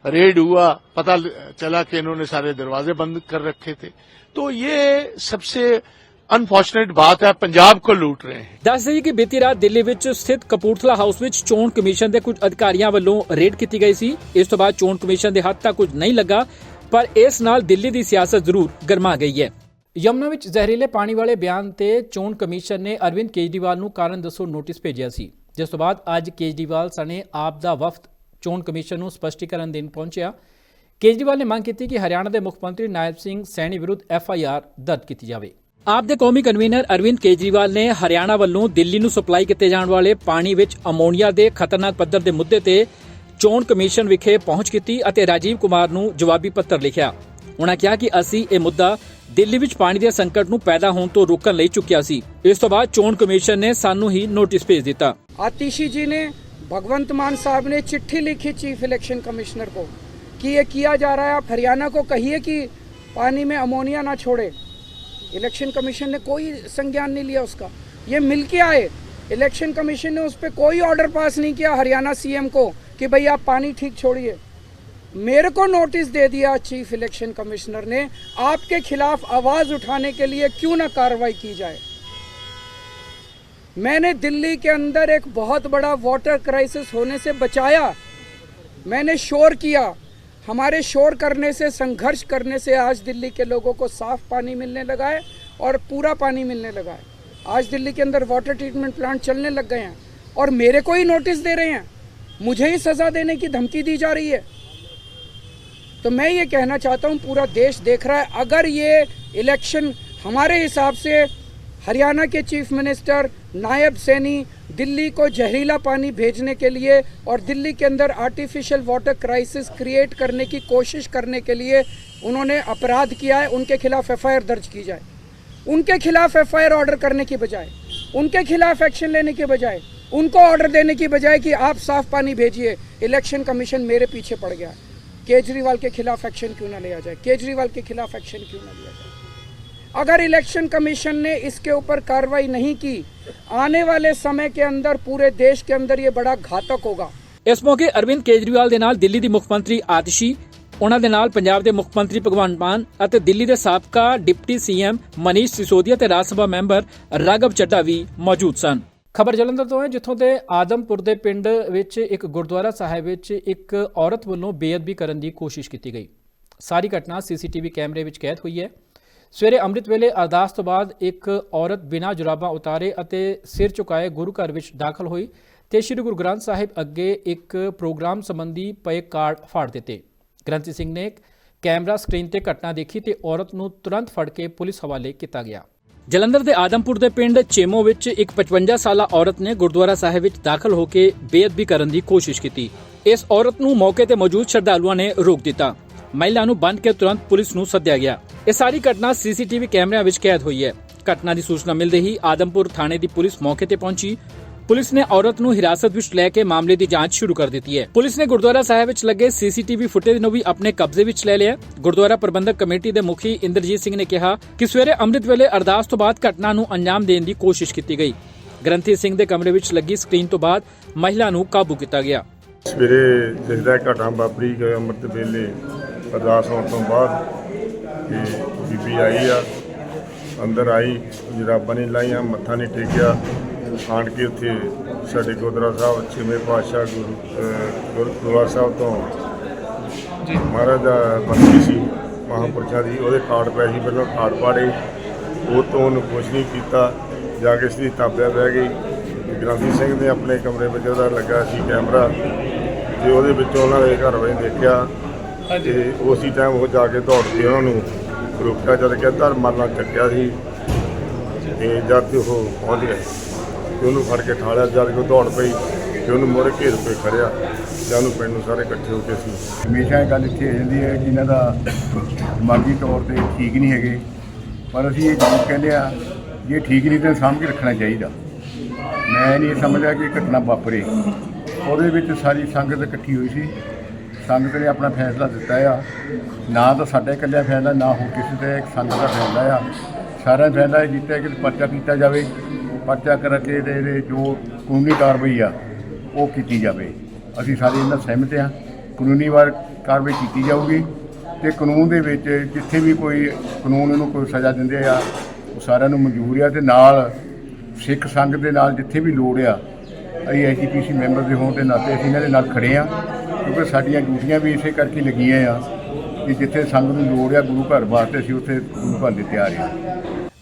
[SPEAKER 8] रेड हुआ पता चला कि इन्होंने सारे दरवाजे बंद कर रखे थे तो ये सबसे अनफॉर्चुनेट बात है पंजाब को लूट रहे हैं
[SPEAKER 1] ਦੱਸ ਦਈਏ ਕਿ ਬੀਤੀ ਰਾਤ ਦਿੱਲੀ ਵਿੱਚ ਸਥਿਤ ਕਪੂਰਥਲਾ ਹਾਊਸ ਵਿੱਚ ਚੋਣ ਕਮਿਸ਼ਨ ਦੇ ਕੁਝ ਅਧਿਕਾਰੀਆਂ ਵੱਲੋਂ ਰੇਡ ਕੀਤੀ ਗਈ ਸੀ ਇਸ ਤੋਂ ਬਾਅਦ ਚੋਣ ਕਮਿਸ਼ਨ ਦੇ ਹੱਥ ਤੱਕ ਕੁਝ ਨਹੀਂ ਲੱਗਾ ਪਰ ਇਸ ਨਾਲ ਦਿੱਲੀ ਦੀ ਸਿਆਸਤ ਜ਼ਰੂਰ ਗਰਮਾ ਗਈ ਹੈ ਯਮਨਾ ਵਿੱਚ ਜ਼ਹਿਰੀਲੇ ਪਾਣੀ ਵਾਲੇ ਬਿਆਨ ਤੇ ਚੋਣ ਕਮਿਸ਼ਨ ਨੇ ਅਰਵਿੰਦ ਕੇਜਰੀਵਾਲ ਨੂੰ ਕਾਰਨ ਦੱਸੋ ਨੋਟਿਸ ਭੇਜਿਆ ਸੀ ਜਿਸ ਤੋਂ ਬਾਅਦ ਅੱਜ ਕੇਜਰੀਵਾਲ ਸਣੇ ਆਪ ਦਾ ਵਫਦ ਚੋਣ ਕਮਿਸ਼ਨ ਨੂੰ ਸਪਸ਼ਟੀਕਰਨ ਦੇਣ ਪਹੁੰਚਿਆ। ਕੇਜਰੀਵਾਲ ਨੇ ਮੰਗ ਕੀਤੀ ਕਿ ਹਰਿਆਣਾ ਦੇ ਮੁੱਖ ਮੰਤਰੀ ਨਾਇਬ ਸਿੰਘ ਸੈਣੀ ਵਿਰੁੱਧ ਐਫ ਆਈ ਆਰ ਦਰਜ ਕੀਤੀ ਜਾਵੇ। ਆਪ ਦੇ ਕੌਮੀ ਕਨਵੀਨਰ ਅਰਵਿੰਦ ਕੇਜਰੀਵਾਲ ਨੇ ਹਰਿਆਣਾ ਵੱਲੋਂ ਦਿੱਲੀ ਨੂੰ ਸਪਲਾਈ ਕੀਤੇ ਜਾਣ ਵਾਲੇ ਪਾਣੀ ਵਿੱਚ ਅਮੋਨੀਆ ਦੇ ਖਤਰਨਾਕ ਪੱਧਰ ਦੇ ਮੁੱਦੇ ਤੇ ਚੋਣ ਕਮਿਸ਼ਨ ਵਿਖੇ ਪਹੁੰਚ ਕੀਤੀ ਅਤੇ ਰਾਜੀਵ ਕੁਮਾਰ ਨੂੰ ਜਵਾਬੀ ਪੱਤਰ ਲਿਖਿਆ। ਉਹਨਾਂ ਕਿਹਾ ਕਿ ਅਸੀਂ ਇਹ ਮੁੱਦਾ ਦਿੱਲੀ ਵਿੱਚ ਪਾਣੀ ਦੇ ਸੰਕਟ ਨੂੰ ਪੈਦਾ ਹੋਣ ਤੋਂ ਰੋਕਣ ਲਈ ਚੁੱਕਿਆ ਸੀ। ਇਸ ਤੋਂ ਬਾਅਦ ਚੋਣ ਕਮਿਸ਼ਨ ਨੇ ਸਾਨੂੰ ਹੀ ਨੋਟਿਸ ਭੇਜ ਦਿੱਤਾ।
[SPEAKER 9] ਆਤੀਸ਼ੀ ਜੀ ਨੇ भगवंत मान साहब ने चिट्ठी लिखी चीफ इलेक्शन कमिश्नर को कि ये किया जा रहा है, आप हरियाणा को कहिए कि पानी में अमोनिया ना छोड़े। इलेक्शन कमीशन ने कोई संज्ञान नहीं लिया उसका। ये मिल के आए। इलेक्शन कमीशन ने उस पर कोई ऑर्डर पास नहीं किया हरियाणा सीएम को कि भाई आप पानी ठीक छोड़िए। मेरे को नोटिस दे दिया चीफ इलेक्शन कमिश्नर ने, आपके खिलाफ आवाज़ उठाने के लिए क्यों ना कार्रवाई की जाए। मैंने दिल्ली के अंदर एक बहुत बड़ा वाटर क्राइसिस होने से बचाया। मैंने शोर किया। हमारे शोर करने से, संघर्ष करने से आज दिल्ली के लोगों को साफ़ पानी मिलने लगा है और पूरा पानी मिलने लगा है। आज दिल्ली के अंदर वाटर ट्रीटमेंट प्लांट चलने लग गए हैं और मेरे को ही नोटिस दे रहे हैं। मुझे ही सजा देने की धमकी दी जा रही है। तो मैं ये कहना चाहता हूँ, पूरा देश देख रहा है। अगर ये इलेक्शन हमारे हिसाब से हरियाणा के चीफ मिनिस्टर नायब सैनी दिल्ली को जहरीला पानी भेजने के लिए और दिल्ली के अंदर आर्टिफिशियल वाटर क्राइसिस क्रिएट करने की कोशिश करने के लिए उन्होंने अपराध किया है, उनके खिलाफ एफआईआर दर्ज की जाए। उनके खिलाफ एफआईआर ऑर्डर करने की बजाय, उनके खिलाफ एक्शन लेने के बजाय, उनको ऑर्डर देने की बजाय कि आप साफ़ पानी भेजिए इलेक्शन कमीशन मेरे पीछे पड़ गया। केजरीवाल के खिलाफ एक्शन क्यों ना लिया जाए? केजरीवाल के खिलाफ एक्शन क्यों ना लिया जाए? अगर इलेक्शन कमीशन ने इसके ऊपर कार्रवाई नहीं की आने वाले समय के अंदर पूरे देश के अंदर ये बड़ा घातक होगा
[SPEAKER 1] ਇਸ ਮੌਕੇ ਅਰਵਿੰਦ ਕੇਜਰੀਵਾਲ ਦੇ ਨਾਲ ਦਿੱਲੀ ਦੀ ਮੁੱਖ ਮੰਤਰੀ ਆਤਿਸ਼ੀ ਉਹਨਾਂ ਦੇ ਨਾਲ ਪੰਜਾਬ ਦੇ ਮੁੱਖ ਮੰਤਰੀ ਭਗਵੰਤ ਮਾਨ ਅਤੇ ਦਿੱਲੀ ਦੇ ਸਾਬਕਾ ਡਿਪਟੀ ਸੀਐਮ ਮਨੀਸ਼ ਸਿਸੋਦੀਆ ਤੇ ਰਾਜ ਸਭਾ ਮੈਂਬਰ ਰਾਘਵ ਚੱਡਾ ਵੀ ਮੌਜੂਦ ਸਨ ਖਬਰ ਜਲੰਧਰ ਤੋਂ ਹੈ ਜਿੱਥੋਂ ਦੇ ਆਦਮਪੁਰ ਦੇ ਪਿੰਡ ਵਿੱਚ ਇੱਕ ਗੁਰਦੁਆਰਾ ਸਾਹਿਬ ਵਿੱਚ ਇੱਕ ਔਰਤ ਵੱਲੋਂ ਬੇਅਦਬੀ ਕਰਨ ਦੀ ਕੋਸ਼ਿਸ਼ ਕੀਤੀ ਗਈ ਸਾਰੀ ਘਟਨਾ ਸੀਸੀਟੀਵੀ ਕੈਮਰੇ ਵਿੱਚ ਕੈਦ ਹੋਈ ਹੈ ਸਵੇਰੇ ਅੰਮ੍ਰਿਤ ਵੇਲੇ ਅਰਦਾਸ ਤੋਂ ਬਾਅਦ ਇੱਕ ਔਰਤ ਬਿਨਾਂ ਜੁਰਾਬਾਂ ਉਤਾਰੇ ਅਤੇ ਸਿਰ ਝੁਕਾਏ ਗੁਰੂ ਘਰ ਵਿੱਚ ਦਾਖਲ ਹੋਈ ਤੇ ਸ੍ਰੀ ਗੁਰੂ ਗ੍ਰੰਥ ਸਾਹਿਬ ਅੱਗੇ ਇੱਕ ਪ੍ਰੋਗਰਾਮ ਸੰਬੰਧੀ ਪਏ ਕਾਰਡ ਫਾੜ ਦਿੱਤੇ। ਗ੍ਰੰਥੀ ਸਿੰਘ ਨੇ ਕੈਮਰਾ ਸਕਰੀਨ ਤੇ ਘਟਨਾ ਦੇਖੀ ਤੇ ਔਰਤ ਨੂੰ ਤੁਰੰਤ ਫੜ ਕੇ ਪੁਲਿਸ ਹਵਾਲੇ ਕੀਤਾ ਗਿਆ। ਜਲੰਧਰ ਦੇ ਆਦਮਪੁਰ ਦੇ ਪਿੰਡ ਚੇਮੋ ਵਿੱਚ ਇੱਕ 55 ਸਾਲਾ ਔਰਤ ਨੇ ਗੁਰਦੁਆਰਾ ਸਾਹਿਬ ਵਿੱਚ ਦਾਖਲ ਹੋ ਕੇ ਬੇਅਦਬੀ ਕਰਨ ਦੀ ਕੋਸ਼ਿਸ਼ ਕੀਤੀ। ਇਸ ਔਰਤ ਨੂੰ ਮੌਕੇ ਤੇ ਮੌਜੂਦ ਸ਼ਰਧਾਲੂਆਂ ਨੇ ਰੋਕ ਦਿੱਤਾ। ਮਹਿਲਾ ਨੂੰ ਬੰਦ ਕੇ ਤੁਰੰਤ ਪੁਲਿਸ ਨੂੰ ਸੱਦਿਆ ਗਿਆ। ਇਹ ਸਾਰੀ ਘਟਨਾ ਸੀਸੀਟੀਵੀ ਕੈਮਰਿਆਂ ਵਿੱਚ ਕੈਦ ਹੋਈ ਹੈ। ਘਟਨਾ ਦੀ ਸੂਚਨਾ ਮਿਲਦੇ ਹੀ ਆਦਮਪੁਰ ਥਾਣੇ ਦੀ ਪੁਲਿਸ ਮੌਕੇ ਤੇ ਪਹੁੰਚੀ। ਪੁਲਿਸ ਨੇ ਔਰਤ ਨੂੰ ਹਿਰਾਸਤ ਵਿੱਚ ਲੈ ਕੇ ਮਾਮਲੇ ਦੀ ਜਾਂਚ ਸ਼ੁਰੂ ਕਰ ਦਿੱਤੀ ਹੈ। ਪੁਲਿਸ ਨੇ ਗੁਰਦੁਆਰਾ ਸਾਹਿਬ ਵਿੱਚ ਲੱਗੇ ਸੀਸੀਟੀਵੀ ਫੁਟੇਜ ਨੂੰ ਵੀ ਆਪਣੇ ਕਬਜ਼ੇ ਵਿੱਚ ਲੈ ਲਿਆ। ਗੁਰਦੁਆਰਾ ਪ੍ਰਬੰਧਕ ਕਮੇਟੀ ਦੇ ਮੁਖੀ ਇੰਦਰਜੀਤ ਸਿੰਘ ਨੇ ਕਿਹਾ ਕਿ ਸਵੇਰੇ ਅੰਮ੍ਰਿਤ ਵੇਲੇ ਅਰਦਾਸ ਤੋਂ ਬਾਅਦ ਘਟਨਾ ਨੂੰ ਅੰਜਾਮ ਦੇਣ ਦੀ ਕੋਸ਼ਿਸ਼ ਕੀਤੀ ਗਈ। ਗ੍ਰੰਥੀ ਸਿੰਘ ਦੇ ਕਮਰੇ ਵਿੱਚ ਲੱਗੀ ਸਕਰੀਨ ਤੋਂ ਬਾਅਦ ਮਹਿਲਾ ਨੂੰ ਕਾਬੂ ਕੀਤਾ ਗਿਆ।
[SPEAKER 10] ਸਵੇਰੇ ਦਿਸਦਾ ਘਟਨਾ ਵਾਪਰੀ, ਅੰਮ੍ਰਿਤ ਵੇਲੇ ਅਰਦਾਸ ਹੋਣ ਤੋਂ ਬਾਅਦ ਕਿ ਬੀਬੀ ਆਈ ਆ ਅੰਦਰ ਆਈ ਜਰਾਬਾਂ ਨਹੀਂ ਲਾਈਆਂ ਮੱਥਾ ਨਹੀਂ ਟੇਕਿਆ। ਆਣ ਕੇ ਉੱਥੇ ਸਾਡੇ ਗੁਰਦੁਆਰਾ ਸਾਹਿਬ ਛੇਵੇਂ ਪਾਤਸ਼ਾਹ ਗੁਰੂ ਗੁਰਦੁਆਰਾ ਸਾਹਿਬ ਤੋਂ ਜੀ। ਮਹਾਰਾਜ ਦਾ ਬੰਦੀ ਸੀ ਮਹਾਂਪੁਰਸ਼ਾਂ ਦੀ ਉਹਦੇ ਕਾਰਡ ਪਏ ਸੀ ਪਹਿਲਾਂ ਕਾਰਡ ਪਾੜੇ। ਉਹ ਤੋਂ ਉਹਨੂੰ ਕੁਛ ਨਹੀਂ ਕੀਤਾ। ਜਾ ਕੇ ਸਿੱਧੀ ਤਾਬਿਆ ਬਹਿ ਗਈ। ਗ੍ਰੰਥੀ ਸਿੰਘ ਨੇ ਆਪਣੇ ਕਮਰੇ ਵਿੱਚ ਉਹਦਾ ਲੱਗਾ ਸੀ ਕੈਮਰਾ। ਤੇ ਉਹਦੇ ਵਿੱਚੋਂ ਉਹਨਾਂ ਦੇ ਘਰ ਵਿੱਚ ਦੇਖਿਆ। ਤੇ ਉਸੇ ਟਾਈਮ ਉਹ ਜਾ ਕੇ ਦੌੜ ਕੇ ਉਹਨਾਂ ਨੂੰ ਰੋਕਿਆ ਜਦ ਕਿ ਧਰਮਾਂ ਨਾਲ ਚੱਕਿਆ ਸੀ ਤੇ ਜਦ ਤੇ ਉਹ ਪਹੁੰਚ ਗਏ ਤੇ ਉਹਨੂੰ ਫੜ ਕੇ ਠਾਲਿਆ ਜਦ ਕਿ ਉਹ ਦੌੜ ਪਈ ਤੇ ਉਹਨੂੰ ਮੁੜ ਘੇਰ ਕੇ ਖੜਿਆ ਤੇ ਉਹਨੂੰ ਪਿੰਡ ਨੂੰ ਸਾਰੇ ਇਕੱਠੇ ਹੋ ਕੇ ਸੀ।
[SPEAKER 11] ਹਮੇਸ਼ਾ ਇਹ ਗੱਲ ਇੱਥੇ ਆ ਜਾਂਦੀ ਹੈ ਕਿ ਇਹਨਾਂ ਦਾ ਦਿਮਾਗੀ ਤੌਰ ਤੇ ਠੀਕ ਨਹੀਂ ਹੈਗੇ ਪਰ ਅਸੀਂ ਇਹ ਜ਼ਰੂਰ ਕਹਿੰਦੇ ਆ ਜੇ ਠੀਕ ਨਹੀਂ ਤਾਂ ਸਾਂਭ ਕੇ ਰੱਖਣਾ ਚਾਹੀਦਾ। ਮੈਂ ਨਹੀਂ ਸਮਝਿਆ ਕਿ ਘਟਨਾ ਵਾਪਰੇ। ਉਹਦੇ ਵਿੱਚ ਸਾਰੀ ਸੰਗਤ ਇਕੱਠੀ ਹੋਈ ਸੀ। ਸੰਗਤ ਨੇ ਆਪਣਾ ਫੈਸਲਾ ਦਿੱਤਾ ਆ। ਨਾ ਤਾਂ ਸਾਡੇ ਇਕੱਲਾ ਫੈਸਲਾ, ਨਾ ਹੋ ਕਿਸੇ ਦਾ ਇੱਕ ਸੰਗਤ ਦਾ ਫੈਸਲਾ ਆ। ਸਾਰਿਆਂ ਨੇ ਫੈਸਲਾ ਇਹ ਕੀਤਾ ਕਿ ਪਰਚਾ ਕੀਤਾ ਜਾਵੇ। ਪਰਚਾ ਕਰਕੇ ਤੇ ਇਹਦੇ ਜੋ ਕਾਨੂੰਨੀ ਕਾਰਵਾਈ ਆ, ਉਹ ਕੀਤੀ ਜਾਵੇ। ਅਸੀਂ ਸਾਰੇ ਇਹਨਾਂ ਸਹਿਮਤ ਆ। ਕਾਨੂੰਨੀ ਵਾਰ ਕਾਰਵਾਈ ਕੀਤੀ ਜਾਊਗੀ ਤੇ ਕਾਨੂੰਨ ਦੇ ਵਿੱਚ ਜਿੱਥੇ ਵੀ ਕੋਈ ਕਾਨੂੰਨ ਇਹਨੂੰ ਕੋਈ ਸਜ਼ਾ ਦਿੰਦੇ ਆ, ਉਹ ਸਾਰਿਆਂ ਨੂੰ ਮਨਜ਼ੂਰ ਆ ਤੇ ਨਾਲ ਸਿੱਖ ਸੰਘ ਦੇ ਨਾਲ ਜਿੱਥੇ ਵੀ ਲੋੜ ਆ, ਅਸੀਂ ਐਜੀਪੀਸੀ ਮੈਂਬਰ ਦੇ ਹੋਣ ਦੇ ਨਾਤੇ ਅਸੀਂ ਇਹਨਾਂ ਦੇ ਨਾਲ ਖੜੇ ਆ। ਕਿਉਂਕਿ ਸਾਡੀਆਂ ਡਿਊਟੀਆਂ ਵੀ ਇਸੇ ਕਰਕੇ ਲੱਗੀਆਂ ਆ ਕਿ ਜਿੱਥੇ ਸੰਘ ਨੂੰ ਲੋੜ ਆ ਗੁਰੂ ਘਰ ਵਾਸਤੇ ਅਸੀਂ ਉੱਥੇ ਗੁਰੂ ਘਰ ਦੇ ਤਿਆਰ ਆ।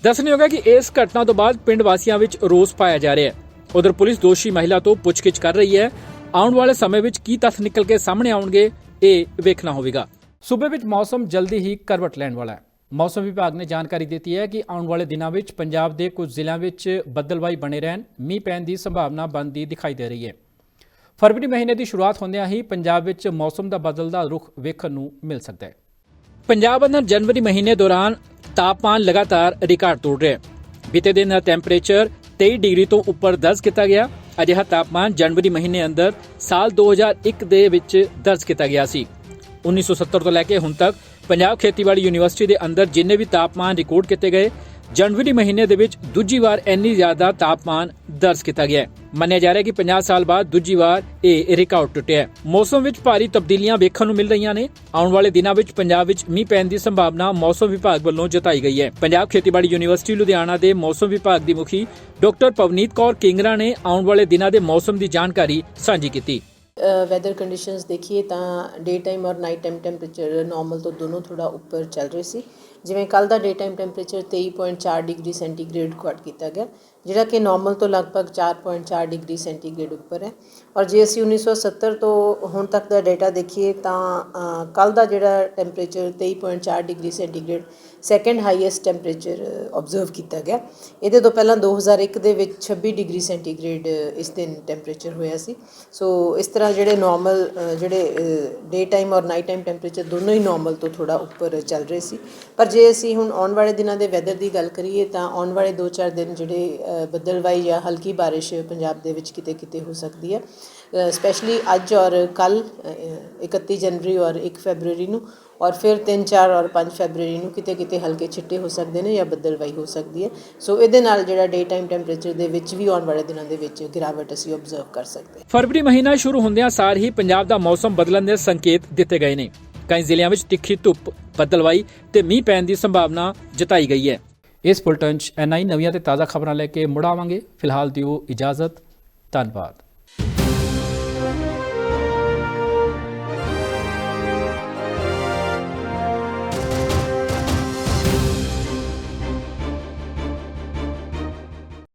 [SPEAKER 1] ਦੱਸਣਯੋਗ ਹੈ ਕਿ ਇਸ ਘਟਨਾ ਤੋਂ ਬਾਅਦ ਪਿੰਡ ਵਾਸੀਆਂ ਵਿੱਚ ਰੋਸ ਪਾਇਆ ਜਾ ਰਿਹਾ ਹੈ। ਉਧਰ ਪੁਲਿਸ ਦੋਸ਼ੀ ਮਹਿਲਾ ਤੋਂ ਪੁੱਛਗਿੱਛ ਕਰ ਰਹੀ ਹੈ। ਆਉਣ ਵਾਲੇ ਸਮੇਂ ਵਿੱਚ ਕੀ ਤੱਥ ਨਿਕਲ ਕੇ ਸਾਹਮਣੇ ਆਉਣਗੇ ਇਹ ਵੇਖਣਾ ਹੋਵੇਗਾ। ਸੂਬੇ ਵਿੱਚ ਮੌਸਮ ਜਲਦੀ ਹੀ ਕਰਵਟ ਲੈਣ ਵਾਲਾ ਹੈ। ਮੌਸਮ ਵਿਭਾਗ ਨੇ ਜਾਣਕਾਰੀ ਦਿੱਤੀ ਹੈ ਕਿ ਆਉਣ ਵਾਲੇ ਦਿਨਾਂ ਵਿੱਚ ਪੰਜਾਬ ਦੇ ਕੁਝ ਜ਼ਿਲ੍ਹਿਆਂ ਵਿੱਚ ਬੱਦਲਵਾਈ ਬਣੇ ਰਹਿਣ ਮੀਂਹ ਪੈਣ ਦੀ ਸੰਭਾਵਨਾ ਬਣਦੀ ਦਿਖਾਈ ਦੇ ਰਹੀ ਹੈ। ਫਰਵਰੀ ਮਹੀਨੇ ਦੀ ਸ਼ੁਰੂਆਤ ਹੁੰਦਿਆਂ ਹੀ ਪੰਜਾਬ ਵਿੱਚ ਮੌਸਮ ਦਾ ਬਦਲਦਾ ਰੁਖ ਵੇਖਣ ਨੂੰ ਮਿਲ ਸਕਦਾ ਹੈ। ਪੰਜਾਬ ਅੰਦਰ ਜਨਵਰੀ ਮਹੀਨੇ ਦੌਰਾਨ ਤਾਪਮਾਨ ਲਗਾਤਾਰ ਰਿਕਾਰਡ ਤੋੜ ਰਿਹਾ ਹੈ। ਬੀਤੇ ਦਿਨ ਦਾ ਟੈਂਪਰੇਚਰ 23 ਡਿਗਰੀ ਤੋਂ ਉੱਪਰ ਦਰਜ ਕੀਤਾ ਗਿਆ। ਅਜਿਹਾ ਤਾਪਮਾਨ ਜਨਵਰੀ ਮਹੀਨੇ ਅੰਦਰ ਸਾਲ 2001 ਦੇ ਵਿੱਚ ਦਰਜ ਕੀਤਾ ਗਿਆ ਸੀ। 1970 ਤੋਂ ਲੈ ਕੇ ਹੁਣ ਤੱਕ ਪੰਜਾਬ ਖੇਤੀਬਾੜੀ ਯੂਨੀਵਰਸਿਟੀ ਦੇ ਅੰਦਰ ਜਿੰਨੇ ਵੀ ਤਾਪਮਾਨ ਰਿਕਾਰਡ ਕੀਤੇ ਗਏ ਜਨਵਰੀ ਮਹੀਨੇ ਦੇ ਵਿੱਚ ਦੂਜੀ ਵਾਰ ਇੰਨੀ ਜ਼ਿਆਦਾ ਤਾਪਮਾਨ ਦਰਜ ਕੀਤਾ ਗਿਆ ਹੈ ਮੰਨਿਆ ਜਾ ਰਿਹਾ ਹੈ ਕਿ 50 ਸਾਲ ਬਾਅਦ ਦੂਜੀ ਵਾਰ ਇਹ ਰਿਕਾਰਡ ਟੁੱਟਿਆ ਹੈ ਮੌਸਮ ਵਿੱਚ ਭਾਰੀ ਤਬਦੀਲੀਆਂ ਵੇਖਣ ਨੂੰ ਮਿਲ ਰਹੀਆਂ ਨੇ ਆਉਣ ਵਾਲੇ ਦਿਨਾਂ ਵਿੱਚ ਪੰਜਾਬ ਵਿੱਚ ਮੀਂਹ ਪੈਣ ਦੀ ਸੰਭਾਵਨਾ ਮੌਸਮ ਵਿਭਾਗ ਵੱਲੋਂ ਜਤਾਈ ਗਈ ਹੈ। ਪੰਜਾਬ ਖੇਤੀਬਾੜੀ ਯੂਨੀਵਰਸਿਟੀ ਲੁਧਿਆਣਾ ਦੇ ਮੌਸਮ ਵਿਭਾਗ ਦੀ ਮੁਖੀ ਡਾਕਟਰ ਪਵਨੀਤ ਕੌਰ ਕਿੰਗਰਾ ਨੇ ਆਉਣ ਵਾਲੇ ਦਿਨਾਂ ਦੇ ਮੌਸਮ ਦੀ ਜਾਣਕਾਰੀ ਸਾਂਝੀ ਕੀਤੀ।
[SPEAKER 12] ਵੈਦਰ ਕੰਡੀਸ਼ਨਸ ਦੇਖੀਏ ਤਾਂ ਡੇ ਟਾਈਮ ਔਰ ਨਾਈਟ ਟਾਈਮ ਟੈਂਪਰੇਚਰ ਨਾਰਮਲ ਤੋਂ ਦੋਨੋਂ ਥੋੜਾ ਉੱਪਰ ਚੱਲ ਰਹੇ ਸੀ। ਜਿਵੇਂ ਕੱਲ ਦਾ day time temperature 23.4 degree centigrade record ਕੀਤਾ ਗਿਆ, ਜਿਹੜਾ ਕਿ ਨਾਰਮਲ ਤੋਂ ਲਗਭਗ 4.4 ਡਿਗਰੀ ਸੈਂਟੀਗ੍ਰੇਡ ਉੱਪਰ ਹੈ। ਔਰ ਜੇ ਅਸੀਂ 1970 ਤੋਂ ਹੁਣ ਤੱਕ ਦਾ ਡਾਟਾ ਦੇਖੀਏ ਤਾਂ ਕੱਲ ਦਾ ਜਿਹੜਾ temperature 23.4 degree centigrade second highest temperature observe ਕੀਤਾ ਗਿਆ। ਇਹਦੇ ਤੋਂ ਪਹਿਲਾਂ 2001 ਦੇ ਵਿੱਚ 26 ਡਿਗਰੀ ਸੈਂਟੀਗ੍ਰੇਡ ਇਸ ਦਿਨ ਟੈਂਪਰੇਚਰ ਹੋਇਆ ਸੀ। ਸੋ ਇਸ ਤਰ੍ਹਾਂ ਜਿਹੜੇ ਨਾਰਮਲ ਜਿਹੜੇ ਡੇ ਟਾਈਮ ਔਰ ਨਾਈਟ ਟਾਈਮ ਟੈਂਪਰੇਚਰ ਦੋਨੋਂ ਹੀ ਨਾਰਮਲ ਤੋਂ ਥੋੜਾ ਉੱਪਰ ਚੱਲ ਰਹੇ ਸੀ। ਪਰ ਜੇ ਅਸੀਂ ਹੁਣ ਆਉਣ ਵਾਲੇ ਦਿਨਾਂ ਦੇ ਵੈਦਰ ਦੀ ਗੱਲ ਕਰੀਏ ਤਾਂ ਆਉਣ ਵਾਲੇ 2-4 ਦਿਨ ਜਿਹੜੇ ਅ, ਬੱਦਲਵਾਈ ਜਾਂ ਹਲਕੀ ਬਾਰਿਸ਼ ਪੰਜਾਬ ਦੇ ਵਿੱਚ ਕਿਤੇ ਕਿਤੇ ਹੋ ਸਕਦੀ ਹੈ। ਸਪੈਸ਼ਲੀ ਅੱਜ ਔਰ ਕੱਲ 31 ਜਨਵਰੀ ਔਰ 1 ਫੈਬਰੂਰੀ ਨੂੰ ਔਰ ਫਿਰ 3 4 ਔਰ 5 ਫੈਬਰੂਰੀ ਨੂੰ ਕਿਤੇ ਕਿਤੇ ਹਲਕੇ ਛਿੱਟੇ ਹੋ ਸਕਦੇ ਨੇ ਜਾਂ ਬੱਦਲਵਾਈ ਹੋ ਸਕਦੀ ਹੈ। ਸੋ ਇਹਦੇ ਨਾਲ ਜਿਹੜਾ ਡੇ ਟਾਈਮ ਟੈਂਪਰੇਚਰ ਦੇ ਵਿੱਚ ਵੀ ਆਉਣ ਵਾਲੇ ਦਿਨਾਂ ਦੇ ਵਿੱਚ ਗਿਰਾਵਟ ਅਸੀਂ ਆਬਜ਼ਰਵ ਕਰ ਸਕਦੇ ਹਾਂ।
[SPEAKER 1] ਫਰਵਰੀ ਮਹੀਨਾ ਸ਼ੁਰੂ ਹੁੰਦਿਆਂ ਸਾਰ ਹੀ ਪੰਜਾਬ ਦਾ ਮੌਸਮ ਬਦਲਣ ਦੇ ਸੰਕੇਤ ਦਿੱਤੇ ਗਏ ਨੇ। ਕਈ ਜ਼ਿਲ੍ਹਿਆਂ ਵਿੱਚ ਤਿੱਖੀ ਧੁੱਪ ਬੱਦਲਵਾਈ ਤੇ ਮੀਂਹ ਪੈਣ ਦੀ ਸੰਭਾਵਨਾ ਜਤਾਈ ਗਈ ਹੈ। ਇਸ ਬੁਲਟਨ 'ਚ ਐਨਆਈ ਨਵੀਆਂ ਤੇ ਤਾਜ਼ਾ ਖਬਰਾਂ ਲੈ ਕੇ ਮੁੜ ਆਵਾਂਗੇ ਫਿਲਹਾਲ ਦਿਓ ਇਜਾਜ਼ਤ। ਧੰਨਵਾਦ।